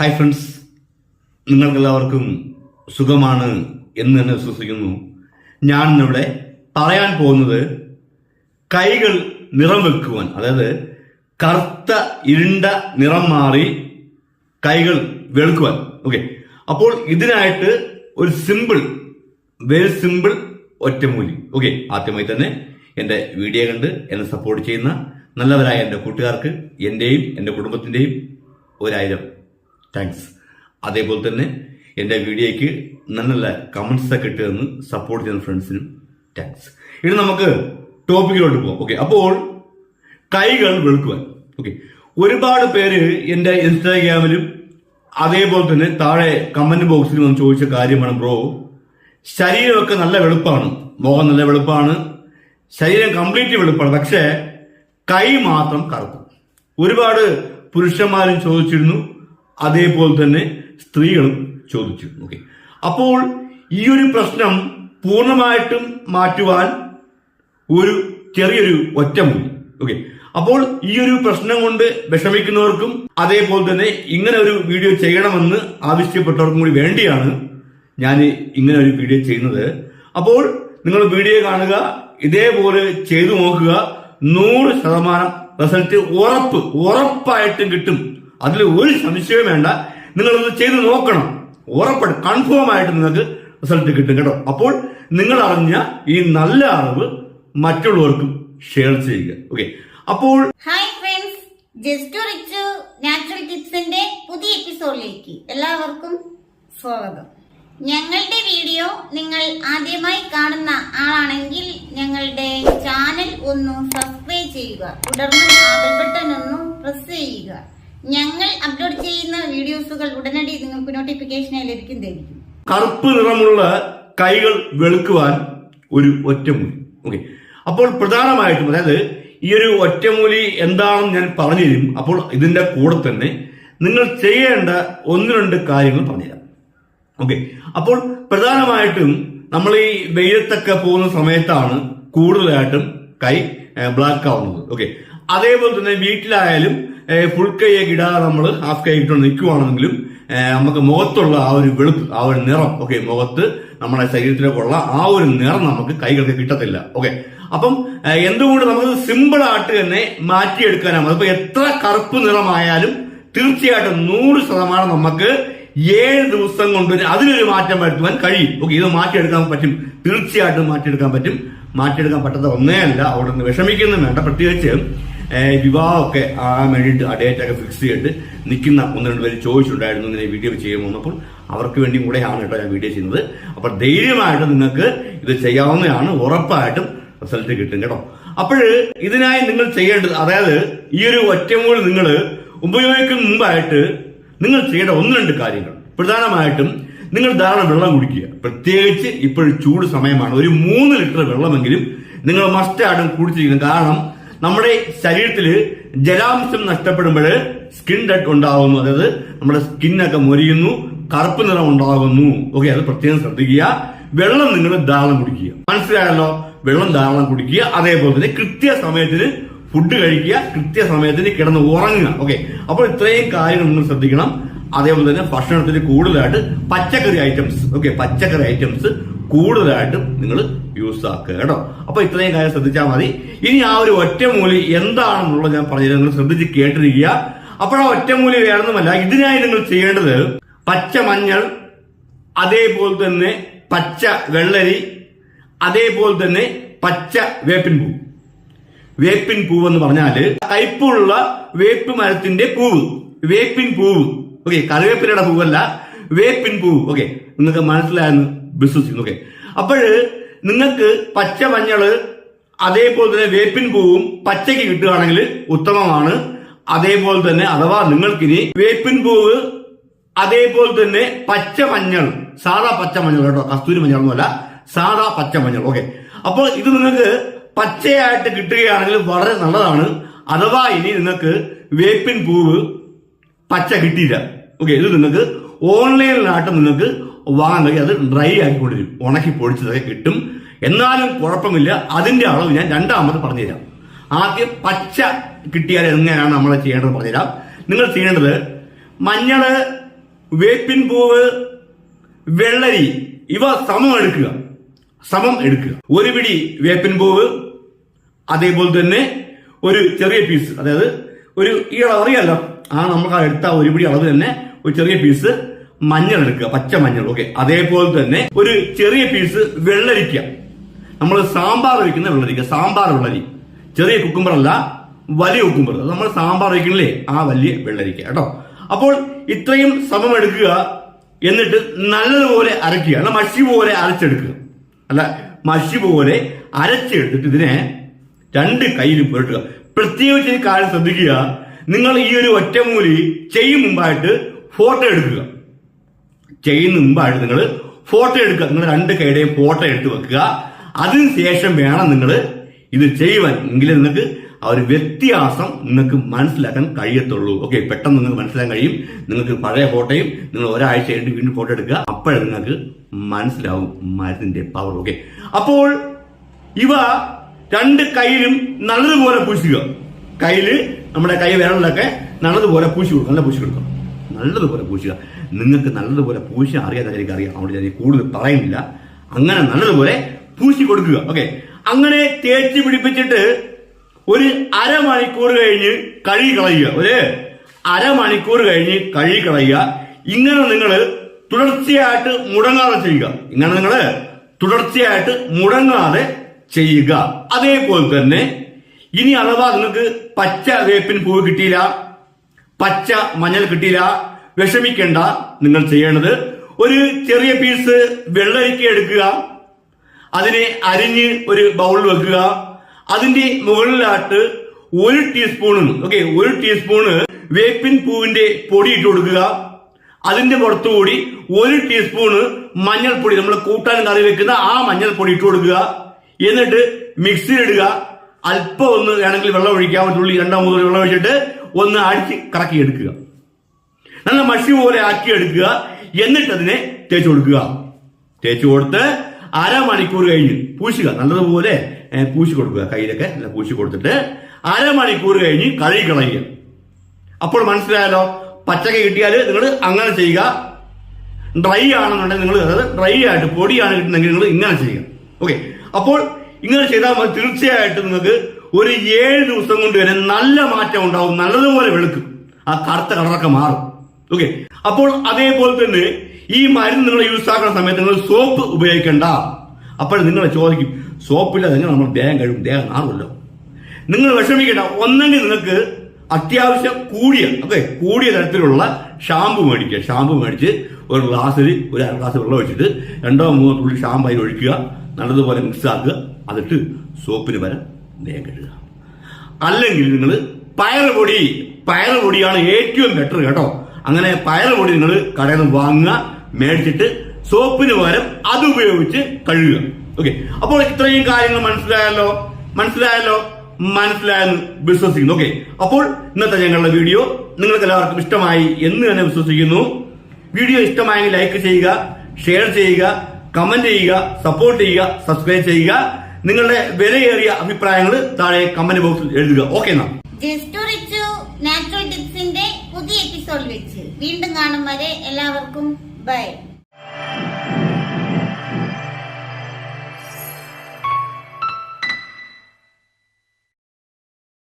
Hi friends നിങ്ങൾക്കെല്ലാവർക്കും സുഖമാണ് എന്ന് തന്നെ വിശ്വസിക്കുന്നു. ഞാൻ ഇന്നിവിടെ പറയാൻ പോകുന്നത് കൈകൾ നിറം വെക്കുവാൻ അതായത് കറുത്ത ഇരുണ്ട നിറം മാറി കൈകൾ വെളുക്കുവാൻ. ഓക്കെ അപ്പോൾ ഇതിനായിട്ട് ഒരു സിമ്പിൾ വെരി സിമ്പിൾ ഒറ്റമൂലി. ഓക്കെ ആദ്യമായി തന്നെ എന്റെ വീഡിയോ കണ്ട് എന്നെ സപ്പോർട്ട് ചെയ്യുന്ന നല്ലവരായ എന്റെ കൂട്ടുകാർക്ക് എന്റെയും എന്റെ കുടുംബത്തിന്റെയും ഒരായിരം താങ്ക്സ് അതേപോലെ തന്നെ എന്റെ വീഡിയോയ്ക്ക് നല്ല നല്ല കമൻസ് ഒക്കെ ഇട്ട് സപ്പോർട്ട് ചെയ്യുന്ന ഫ്രണ്ട്സിനും താങ്ക്സ് ഇനി നമുക്ക് ടോപ്പിക്കിലോട്ട് പോകാം ഓക്കെ അപ്പോൾ കൈകൾ വെളുക്കുവാൻ. ഓക്കെ ഒരുപാട് പേര് എന്റെ ഇൻസ്റ്റാഗ്രാമിലും അതേപോലെ തന്നെ താഴെ കമന്റ് ബോക്സിലും വന്ന് ചോദിച്ച കാര്യമാണ് ബ്രോ ശരീരമൊക്കെ നല്ല വെളുപ്പാണ്. മുഖം നല്ല വെളുപ്പാണ്. ശരീരം കംപ്ലീറ്റ് വെളുപ്പാണ്. പക്ഷേ കൈ മാത്രം കറുത്തു. ഒരുപാട് പുരുഷന്മാരും ചോദിച്ചിരുന്നു. അതേപോലെ തന്നെ സ്ത്രീകളും ചോദിച്ചു. ഓക്കെ അപ്പോൾ ഈ ഒരു പ്രശ്നം പൂർണമായിട്ടും മാറ്റുവാൻ ഒരു ചെറിയൊരു ഒറ്റമൂലി ഓക്കെ അപ്പോൾ ഈ ഒരു പ്രശ്നം കൊണ്ട് വിഷമിക്കുന്നവർക്കും അതേപോലെ തന്നെ ഇങ്ങനെ ഒരു വീഡിയോ ചെയ്യണമെന്ന് ആവശ്യപ്പെട്ടവർക്കും കൂടി വേണ്ടിയാണ് ഞാൻ ഇങ്ങനെ ഒരു വീഡിയോ ചെയ്യുന്നത്. അപ്പോൾ നിങ്ങൾ വീഡിയോ കാണുക ഇതേപോലെ ചെയ്തു നോക്കുക. നൂറ് ശതമാനം റിസൾട്ട് ഉറപ്പ് ഉറപ്പായിട്ടും കിട്ടും. അതിൽ ഒരു സംശയവും വേണ്ട. നിങ്ങളത് ചെയ്ത് നോക്കണം. ഉറപ്പാണ് കൺഫേം ആയിട്ട് നിങ്ങൾക്ക് റിസൾട്ട് കിട്ടും കേട്ടോ. അപ്പോൾ നിങ്ങൾ അറിഞ്ഞ ഈ നല്ല അറിവ് മറ്റുള്ളവർക്കും ഷെയർ ചെയ്യുക. ഓക്കെ അപ്പോൾ ഹായ് ഫ്രണ്ട്സ് ജസ്റ്റ് നാച്ചുറൽ ടിപ്സിന്റെ പുതിയ എപ്പിസോഡിലേക്ക് എല്ലാവർക്കും സ്വാഗതം. ഞങ്ങളുടെ വീഡിയോ നിങ്ങൾ ആദ്യമായി കാണുന്ന ആളാണെങ്കിൽ ഞങ്ങളുടെ ചാനൽ ഒന്ന് സബ്സ്ക്രൈബ് ചെയ്യുക. തുടർന്ന് ബട്ടൺ ഒന്ന് പ്രസ് ചെയ്യുക. ഞങ്ങൾ അപ്ലോഡ് ചെയ്യുന്ന വീഡിയോസുകൾ ഉടനടി നിങ്ങൾക്ക് നോട്ടിഫിക്കേഷനായി ലഭിക്കുന്നതായിരിക്കും. കറുപ്പ് നിറമുള്ള കൈകൾ വെളുക്കുവാൻ ഒരു ഒറ്റമൂലി. ഓക്കെ അപ്പോൾ പ്രധാനമായിട്ടും അതായത് ഈ ഒരു ഒറ്റമൂലി എന്താണെന്ന് ഞാൻ പറഞ്ഞു തരും. അപ്പോൾ ഇതിന്റെ കൂടെ തന്നെ നിങ്ങൾ ചെയ്യേണ്ട ഒന്ന് രണ്ട് കാര്യങ്ങൾ പറഞ്ഞുതരാം ഓക്കെ അപ്പോൾ പ്രധാനമായിട്ടും നമ്മൾ ഈ വെയിലത്തൊക്കെ പോകുന്ന സമയത്താണ് കൂടുതലായിട്ടും കൈ ബ്ലാക്ക് ആവുന്നത്. ഓക്കെ അതേപോലെ തന്നെ വീട്ടിലായാലും ഫുൾ കൈയൊക്കെ ഇടാതെ നമ്മൾ ഹാഫ് കൈ ഇട്ടുകൊണ്ട് നിൽക്കുവാണെങ്കിലും നമുക്ക് മുഖത്തുള്ള ആ ഒരു വെളുപ്പ് ആ ഒരു നിറം ഓക്കെ മുഖത്ത് നമ്മുടെ ശരീരത്തിലേക്കുള്ള ആ ഒരു നിറം നമുക്ക് കൈകൾക്ക് കിട്ടത്തില്ല ഓക്കെ അപ്പം എന്തുകൊണ്ട് നമുക്ക് സിമ്പിൾ ആയിട്ട് തന്നെ മാറ്റിയെടുക്കാനാണ് അതിപ്പോ എത്ര കറുപ്പ് നിറമായാലും തീർച്ചയായിട്ടും നൂറ് ശതമാനം നമുക്ക് ഏഴ് ദിവസം കൊണ്ട് അതിലൊരു മാറ്റം വരുത്തുവാൻ കഴിയും. ഓക്കെ ഇത് മാറ്റിയെടുക്കാൻ പറ്റും. തീർച്ചയായിട്ടും മാറ്റിയെടുക്കാൻ പറ്റും. മാറ്റിയെടുക്കാൻ പറ്റാത്ത ഒന്നേ അല്ല. അവിടെ നിന്ന് വിഷമിക്കുന്നും വേണ്ട. പ്രത്യേകിച്ച് വിവാഹമൊക്കെ ആകാൻ വേണ്ടിയിട്ട് ആ ഡേറ്റ് ഒക്കെ ഫിക്സ് ചെയ്തിട്ട് നിൽക്കുന്ന ഒന്ന് രണ്ട് പേര് ചോദിച്ചിട്ടുണ്ടായിരുന്നു ഇങ്ങനെ വീഡിയോ ചെയ്യുമ്പോൾ വന്നപ്പോൾ. അവർക്ക് വേണ്ടിയും കൂടെയാണ് കേട്ടോ ഞാൻ വീഡിയോ ചെയ്യുന്നത്. അപ്പോൾ ധൈര്യമായിട്ട് നിങ്ങൾക്ക് ഇത് ചെയ്യാവുന്നതാണ്. ഉറപ്പായിട്ടും റിസൾട്ട് കിട്ടും കേട്ടോ. അപ്പോൾ ഇതിനായി നിങ്ങൾ ചെയ്യേണ്ടത് അതായത് ഈ ഒരു ഒറ്റമൂൽ നിങ്ങൾ ഉപയോഗിക്കുന്ന മുമ്പായിട്ട് നിങ്ങൾ ചെയ്യേണ്ട ഒന്ന് രണ്ട് കാര്യങ്ങൾ. പ്രധാനമായിട്ടും നിങ്ങൾ ധാരാളം വെള്ളം കുടിക്കുക. പ്രത്യേകിച്ച് ഇപ്പോൾ ചൂട് സമയമാണ്. ഒരു മൂന്ന് ലിറ്റർ വെള്ളമെങ്കിലും നിങ്ങൾ മസ്റ്റായിട്ടും കുടിച്ചിരിക്കുന്നത് കാരണം നമ്മുടെ ശരീരത്തിൽ ജലാംശം നഷ്ടപ്പെടുമ്പോൾ സ്കിൻ ഡെഡ് ഉണ്ടാകുന്നു അതായത് നമ്മുടെ സ്കിന്നൊക്കെ മൊരിയുന്നു കറുപ്പ് നിറം ഉണ്ടാകുന്നു. ഓക്കെ അത് പ്രത്യേകം ശ്രദ്ധിക്കുക. വെള്ളം നിങ്ങൾ ധാരാളം കുടിക്കുക. മനസ്സിലായല്ലോ? വെള്ളം ധാരാളം കുടിക്കുക. അതേപോലെ തന്നെ കൃത്യസമയത്തിന് ഫുഡ് കഴിക്കുക കൃത്യസമയത്തിന് കിടന്ന് ഉറങ്ങുക. ഓക്കെ അപ്പോൾ ഇത്രയും കാര്യങ്ങൾ നിങ്ങൾ ശ്രദ്ധിക്കണം. അതേപോലെ തന്നെ ഭക്ഷണത്തിൽ കൂടുതലായിട്ട് പച്ചക്കറി ഐറ്റംസ് ഓക്കെ പച്ചക്കറി ഐറ്റംസ് കൂടുതലായിട്ടും നിങ്ങൾ യൂസ് ആക്കുക കേട്ടോ. അപ്പൊ ഇത്രയും കാര്യം ശ്രദ്ധിച്ചാൽ മതി. ഇനി ആ ഒരു ഒറ്റമൂലി എന്താണെന്നുള്ളത് ഞാൻ പറഞ്ഞു നിങ്ങൾ ശ്രദ്ധിച്ച് കേട്ടിരിക്കുക. അപ്പോൾ ആ ഒറ്റമൂലി വേണമെന്നല്ല ഇതിനായി നിങ്ങൾ ചെയ്യേണ്ടത് പച്ച മഞ്ഞൾ അതേപോലെ തന്നെ പച്ച വെള്ളരി അതേപോലെ തന്നെ പച്ച വേപ്പിൻ പൂ. വേപ്പിൻ പൂവ് എന്ന് പറഞ്ഞാൽ കയ്പുള്ള വേപ്പ് മരത്തിന്റെ പൂവ് വേപ്പിൻ പൂവ് ഓക്കെ കറിവേപ്പിലയുടെ പൂവല്ല. വേപ്പിൻ പൂവ് ഓക്കെ നിങ്ങൾക്ക് മനസ്സിലായെന്ന് വിശ്വസിക്കുന്നു. ഓക്കെ അപ്പോൾ നിങ്ങൾക്ക് പച്ച മഞ്ഞൾ അതേപോലെ തന്നെ വേപ്പിൻ പൂവും പച്ചയ്ക്ക് കിട്ടുകയാണെങ്കിൽ ഉത്തമമാണ്. അതേപോലെ തന്നെ അഥവാ നിങ്ങൾക്കിനി വേപ്പിൻ പൂവ് അതേപോലെ തന്നെ പച്ച മഞ്ഞൾ സാധാ പച്ച മഞ്ഞൾ കേട്ടോ കസ്തൂരി മഞ്ഞൾ ഒന്നുമല്ല സാധാ പച്ച മഞ്ഞൾ. ഓക്കെ അപ്പോൾ ഇത് നിങ്ങൾക്ക് പച്ചയായിട്ട് കിട്ടുകയാണെങ്കിൽ വളരെ നല്ലതാണ്. അഥവാ ഇനി നിങ്ങൾക്ക് വേപ്പിൻ പൂവ് പച്ച കിട്ടിയില്ല. ഓക്കെ ഇത് നിങ്ങൾക്ക് ഓൺലൈനിലായിട്ട് നിങ്ങൾക്ക് കഴിയും അത് ഡ്രൈ ആക്കിക്കൊണ്ടിരും ഉണക്കി പൊടിച്ചതൊക്കെ കിട്ടും. എന്നാലും കുഴപ്പമില്ല. അതിന്റെ അളവ് ഞാൻ രണ്ടാമത് പറഞ്ഞുതരാം. ആദ്യം പച്ച കിട്ടിയാൽ എങ്ങനെയാണ് നമ്മൾ ചെയ്യേണ്ടത് പറഞ്ഞുതരാം. നിങ്ങൾ ചെയ്യേണ്ടത് മഞ്ഞൾ വേപ്പിൻ പൂവ് വെള്ളരി ഇവ സമം എടുക്കുക. സമം എടുക്കുക. ഒരു പിടി വേപ്പിൻ പൂവ് അതേപോലെ തന്നെ ഒരു ചെറിയ പീസ് അതായത് ഒരു ഈ അളവ് അറിയാലോ? ആ നമുക്ക് എടുത്ത ഒരു പിടി അളവ് തന്നെ ഒരു ചെറിയ പീസ് മഞ്ഞൾ എടുക്കുക പച്ച മഞ്ഞൾ. ഓക്കെ അതേപോലെ തന്നെ ഒരു ചെറിയ പീസ് വെള്ളരിക്ക. നമ്മൾ സാമ്പാർ വയ്ക്കുന്ന വെള്ളരിക്ക സാമ്പാർ വെള്ളരി. ചെറിയ കുക്കുംബർ അല്ല വലിയ കുക്കുംബർ നമ്മൾ സാമ്പാർ വയ്ക്കണില്ലേ ആ വലിയ വെള്ളരിക്ക കേട്ടോ. അപ്പോൾ ഇത്രയും സമം എടുക്കുക എന്നിട്ട് നല്ലതുപോലെ അരയ്ക്കുക അല്ല മഷി പോലെ അരച്ചെടുക്കുക. അല്ല മഷി പോലെ അരച്ചെടുത്തിട്ട് ഇതിനെ രണ്ട് കയ്യിലും പുരട്ടുക. പ്രത്യേകിച്ച് ഈ കാര്യം ശ്രദ്ധിക്കുക. നിങ്ങൾ ഈ ഒരു ഒറ്റമൂലി ചെയ്യും മുമ്പായിട്ട് ഫോട്ടോ എടുക്കുക. ചെയ്യുന്ന മുമ്പായിട്ട് നിങ്ങൾ ഫോട്ടോ എടുക്കുക. നിങ്ങൾ രണ്ട് കൈയുടെയും ഫോട്ടോ എടുത്ത് വെക്കുക. അതിനുശേഷം വേണം നിങ്ങൾ ഇത് ചെയ്യുവാൻ. എങ്കിലും നിങ്ങൾക്ക് ആ ഒരു വ്യത്യാസം നിങ്ങൾക്ക് മനസ്സിലാക്കാൻ കഴിയത്തുള്ളൂ. ഓക്കെ പെട്ടെന്ന് നിങ്ങൾക്ക് മനസ്സിലാക്കാൻ കഴിയും. നിങ്ങൾക്ക് പഴയ ഫോട്ടോയും നിങ്ങൾ ഒരാഴ്ച കഴിഞ്ഞിട്ട് വീണ്ടും ഫോട്ടോ എടുക്കുക. അപ്പോഴേ നിങ്ങൾക്ക് മനസ്സിലാവും മരത്തിന്റെ പവർ ഓക്കെ അപ്പോൾ ഇവ രണ്ട് കയ്യിലും നല്ലതുപോലെ പൂശുക കയ്യിൽ നമ്മുടെ കൈ വിരലിലൊക്കെ നല്ലതുപോലെ പൂശി കൊടുക്കും നല്ല പൂശി കൊടുക്കുക നല്ലതുപോലെ പൂശുക നിങ്ങൾക്ക് നല്ലതുപോലെ പൂശി അറിയാതെ എനിക്ക് അറിയാം. അവിടെ ഞാൻ കൂടുതൽ പറയുന്നില്ല. അങ്ങനെ നല്ലതുപോലെ പൂശി കൊടുക്കുക. ഓക്കെ അങ്ങനെ തേച്ച് പിടിപ്പിച്ചിട്ട് ഒരു അരമണിക്കൂർ കഴിഞ്ഞ് കഴുകി കളയുക. ഒരു അരമണിക്കൂർ കഴിഞ്ഞ് കഴുകി കളയുക. ഇങ്ങനെ നിങ്ങൾ തുടർച്ചയായിട്ട് മുടങ്ങാതെ ചെയ്യുക. ഇങ്ങനെ നിങ്ങൾ തുടർച്ചയായിട്ട് മുടങ്ങാതെ ചെയ്യുക. അതേപോലെ തന്നെ ഇനി അഥവാ നിങ്ങൾക്ക് പച്ച വേപ്പിൻ പൂവ് കിട്ടിയില്ല പച്ച മഞ്ഞൾ കിട്ടിയില്ല വിഷമിക്കേണ്ട. നിങ്ങൾ ചെയ്യേണ്ടത് ഒരു ചെറിയ പീസ് വെള്ളരിക്ക എടുക്കുക. അതിനെ അരിഞ്ഞ് ഒരു ബൗളിൽ വെക്കുക. അതിന്റെ മുകളിലായിട്ട് ഒരു ടീസ്പൂണ് ഓക്കെ ഒരു ടീസ്പൂണ് വേപ്പിൻ പൂവിന്റെ പൊടി ഇട്ട് കൊടുക്കുക. അതിന്റെ പുറത്തുകൂടി ഒരു ടീസ്പൂണ് മഞ്ഞൾപ്പൊടി നമ്മൾ കൂട്ടാൻ കറി വെക്കുന്ന ആ മഞ്ഞൾപ്പൊടി ഇട്ട് കൊടുക്കുക. എന്നിട്ട് മിക്സിയിലിടുക അല്പം ഒന്ന് വേണമെങ്കിൽ വെള്ളം ഒഴിക്കാം. ഒരു തുള്ളി രണ്ടോ മൂന്നോ വെള്ളം ഒഴിച്ചിട്ട് ഒന്ന് അടിച്ച് കറക്കി എടുക്കുക. നല്ല മഷി പോലെ ആക്കി എടുക്കുക എന്നിട്ട് അതിനെ തേച്ചു കൊടുക്കുക. തേച്ച് കൊടുത്ത് അരമണിക്കൂർ കഴിഞ്ഞ് പൂശുക. നല്ലതുപോലെ പൂശി കൊടുക്കുക. കയ്യിലൊക്കെ നല്ല പൂശി കൊടുത്തിട്ട് അരമണിക്കൂർ കഴിഞ്ഞ് കഴുകി കളയുക. അപ്പോൾ മനസ്സിലായാലോ പച്ചക്ക കിട്ടിയാൽ നിങ്ങൾ അങ്ങനെ ചെയ്യുക. ഡ്രൈ ആണെന്നുണ്ടെങ്കിൽ നിങ്ങൾ അതായത് ഡ്രൈ ആയിട്ട് പൊടിയാണ് കിട്ടുന്നെങ്കിൽ നിങ്ങൾ ഇങ്ങനെ ചെയ്യുക. ഓക്കെ. അപ്പോൾ ഇങ്ങനെ ചെയ്താൽ മതി. തീർച്ചയായിട്ടും നിങ്ങൾക്ക് ഒരു ഏഴ് ദിവസം കൊണ്ട് തന്നെ നല്ല മാറ്റം ഉണ്ടാവും. നല്ലതുപോലെ വെളുക്കും. ആ കറുത്ത കളറൊക്കെ മാറും. ഓക്കെ അപ്പോൾ അതേപോലെ തന്നെ ഈ മരുന്ന് നിങ്ങൾ യൂസ് ആക്കുന്ന സമയത്ത് നിങ്ങൾ സോപ്പ് ഉപയോഗിക്കണ്ട. അപ്പോൾ നിങ്ങൾ ചോദിക്കും സോപ്പില്ലാതെ നിങ്ങൾ നമ്മൾ ദേഹം കഴിയും ദേഹം നാറുമല്ലോ നിങ്ങൾ വിഷമിക്കേണ്ട. ഒന്നെങ്കിൽ നിങ്ങൾക്ക് അത്യാവശ്യം കൂടിയ ഓക്കെ കൂടിയ തരത്തിലുള്ള ഷാമ്പു മേടിക്കുക. ഷാമ്പു മേടിച്ച് ഒരു ഗ്ലാസ്സിൽ ഒരു അര ഗ്ലാസ് വെള്ളം ഒഴിച്ചിട്ട് രണ്ടോ മൂന്നോ തുള്ളി ഷാമ്പു അതിൽ ഒഴിക്കുക. നല്ലതുപോലെ മിക്സ് ആക്കുക. അതിട്ട് സോപ്പിന് പകരം ദേഹം കഴുകുക. അല്ലെങ്കിൽ നിങ്ങൾ പയറ് പൊടി പയറ് പൊടിയാണ് ഏറ്റവും ബെറ്റർ കേട്ടോ. അങ്ങനെ പയർ പൊടി നിങ്ങൾ കടയിൽ നിന്ന് വാങ്ങുക മേടിച്ചിട്ട് സോപ്പിന് പകരം അത് ഉപയോഗിച്ച് കഴുകുക. ഓക്കെ അപ്പോൾ ഇത്രയും കാര്യങ്ങൾ മനസ്സിലായല്ലോ? മനസ്സിലായല്ലോ? മനസ്സിലായെന്ന് വിശ്വസിക്കുന്നു. ഓക്കെ അപ്പോൾ ഇന്നത്തെ ഞങ്ങളുടെ വീഡിയോ നിങ്ങൾക്ക് എല്ലാവർക്കും ഇഷ്ടമായി എന്ന് തന്നെ വിശ്വസിക്കുന്നു. വീഡിയോ ഇഷ്ടമായെങ്കിൽ ലൈക്ക് ചെയ്യുക ഷെയർ ചെയ്യുക കമന്റ് ചെയ്യുക സപ്പോർട്ട് ചെയ്യുക സബ്സ്ക്രൈബ് ചെയ്യുക. നിങ്ങളുടെ വിലയേറിയ അഭിപ്രായങ്ങൾ താഴെ കമന്റ് ബോക്സിൽ എഴുതുക. ഓക്കെ എന്നാ ജസ്റ്റ് റിച്ചു നാച്ചുറൽ ടിപ്സിന്റെ എപ്പിസോഡ് വെച്ച്. വീണ്ടും കാണും വരെ എല്ലാവർക്കും ബൈ.